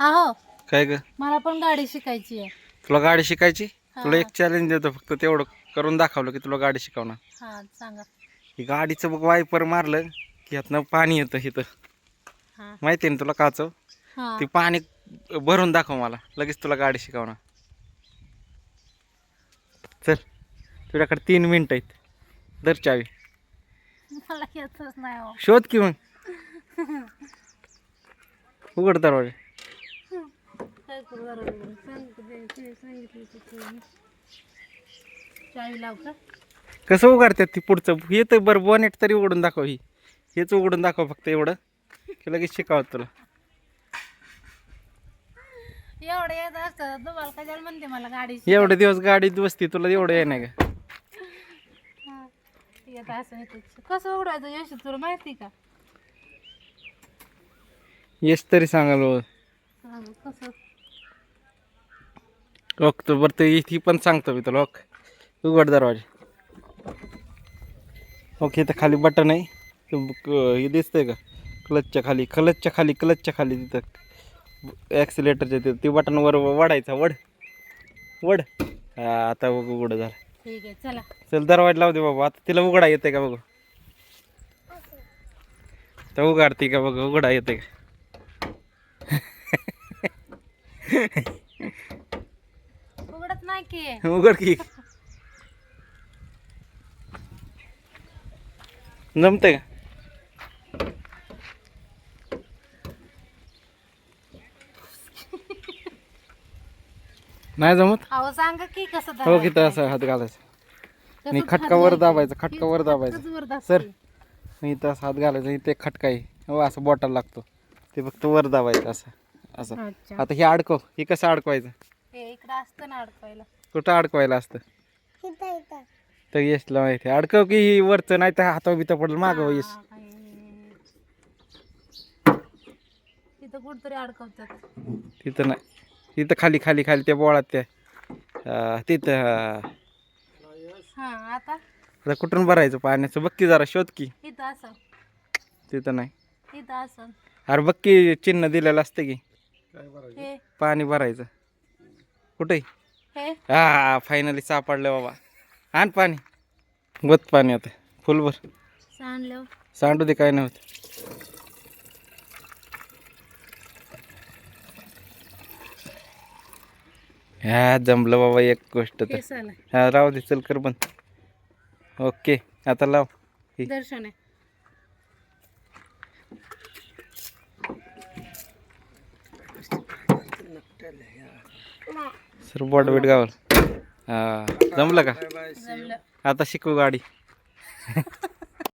अहो काय ग? मला पण गाडी शिकायची आहे. तुला गाडी शिकायची? तुला हा. एक चॅलेंज देतो फक्त तेवढं करून दाखवलं की तुला गाडी शिकवणार. हा सांगा. ही गाडीचं बघ वायपर मारलं की यातनं पाणी येतं इथं. हा. माहिती आहे ना तुला काचव हा. ते पाणी भरून दाखव मला लगेच तुला गाडी शिकवणार. चल तुझ्याकडे तीन मिनिट आहेत. दर चावी. मला येतच नाही हो. शोध की मग. उघड दरवाजा. सांगितलं चावी लाव का कसं उघडतात ती पुढचं? हे तर बरं बोनेट तरी उघडून दाखव ही. हेच उघडून दाखव फक्त एवढं. की लगेच शिकावत तुला. एवढं येत असतं. तुम्हाला कशाला म्हणते मला गाडी एवढे दिवस गाडीत बसती तुला एवढं आहे नाही का. येत असं येत कसं उघडायचं? यश तुला माहिती का? यश तरी सांगाल हो. सांग कसं? ओक तर बरं ते ही पण सांगतो मी तुला ओक उघड दरवाजा. ओके इथं खाली बटन आहे. ते हे दिसतंय का? क्लचच्या खाली क्लचच्या खाली क्लचच्या खाली तिथं. ॲक्सिलेटरच्या तिथं. ते बटन वर वडायचा वड वड आता बघ उघडं झालं. ठीक आहे चला. चल दरवाजा लावू दे बाबा. आता तिला उघडा येते का बघू? तर उघडते का बघ? उघडा येते का? नाही की. उघड की. जमते का? नाही जमत? अहो सांगा की कसं हो असं हात घालायचा. आणि खटका वर धरायचं? दाबायचा खटका वर दाबायचा. वर दाबते. सर नाही तर असं हात घालायचा इथे खटका आहे हो असं बॉटल लागतो. ते फक्त वर दाबायचं असं असं. अच्छा. आता हे अडकव हे कसं अडकवायचं? हे इकडं असतं ना अडकवायला. कुठं अडकवायला असतं? तर यशला माहिती आहे. अडकव की ही वरचं नाही तर हातावर बिता पडेल. मागव हा, काय. तिथं कुठतरी अडकवतात. तिथं नाही. तिथं खाली खाली खाली त्या बोळात त्या अं, तिथं अं, हा आता? आता कुठून भरायचं पाण्याचं? बघ की जरा शोध की. इथं असं तिथं नाही. इथं असं अरे बघ की चिन्ह दिलेलं असतं की. हे. पाणी भरायचं. कुठे? हे? हा फायनली सापडलं बाबा. आण पाणी. बत पाणी आता. फुलभर सांडू दे काय नव्हतं ह्या जमलं बाबा एक गोष्ट तर. हा राहू दे चल कर बंद. ओके आता लाव. हे. दर्शन आहे. सर बोट बीट गावल. हा जमलं का? आता शिकू गाडी.